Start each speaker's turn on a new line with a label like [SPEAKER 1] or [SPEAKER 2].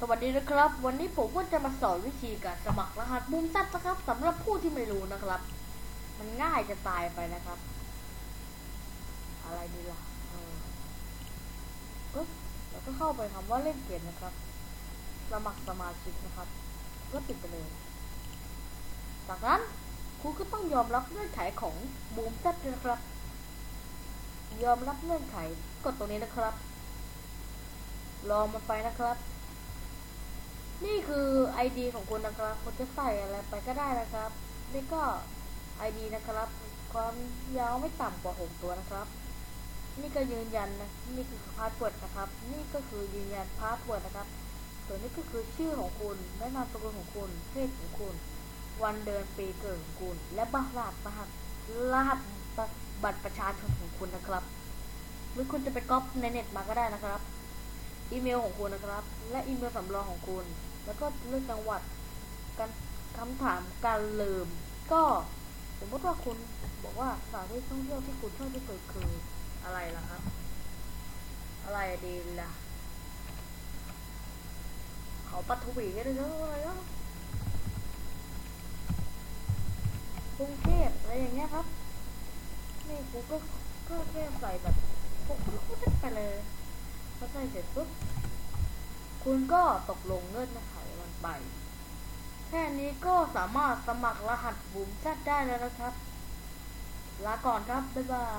[SPEAKER 1] สวัสดีนะครับ วันนี้ผมก็จะมาสอนวิธีการสมัครรหัสมุมซัดนะครับสำหรับผู้ที่ไม่รู้นะครับ มันง่ายจะตายไปนะครับ อะไรดีล่ะปึ๊บแล้วก็เข้าไปคำว่าเล่นเกมนะครับ สมัครสมาชิกนะครับก็ปิดไปเลยจากนั้นคุณก็ต้องยอมรับเงื่อนไขของบูมซัดนะครับ ยอมรับเงื่อนไขกดตรงนี้นะครับ รอมันไปนะครับ นี่คือ ID ของคุณนะครับคุณจะใส่อะไรไปก็ได้นะครับ นี่ก็ ID นะครับ ความยาวไม่ต่ำกว่า 6 ตัวนะครับ นี่ก็ยืนยันนะ นี่คือพาสเวิร์ดนะครับ นี่ก็คือยืนยันพาสเวิร์ดนะครับ ส่วนนี้ก็คือชื่อของคุณและนามสกุลของคุณ เพศของคุณ วันเดือนปีเกิดของคุณ และบัตรรหัสรหัสบัตรประชาชนของคุณนะครับ หรือคุณจะไปก๊อปในเน็ตมาก็ได้นะครับ อีเมลของคุณนะครับ และอีเมลสำรองของคุณ แล้วก็เลือกจังหวัดการคำถามการลืม ก็สมมติว่าคุณบอกว่าสถานที่ท่องเที่ยวที่คุณชอบที่สุดคืออะไรล่ะครับ อะไรดีล่ะ เขาปัทวีก็ได้เยอะอะไรก็กรุงเทพอะไรอย่างเงี้ยครับ นี่กูก็ก็แค่ใส่แบบพวกพวกไปเลย อใส่เสร็จปุ๊บคุณก็ตกลงเงื่อนไขมันไป แค่นี้ก็สามารถสมัครรหัสบูมแชทได้แล้วนะครับ ลาก่อนครับ บ๊ายบาย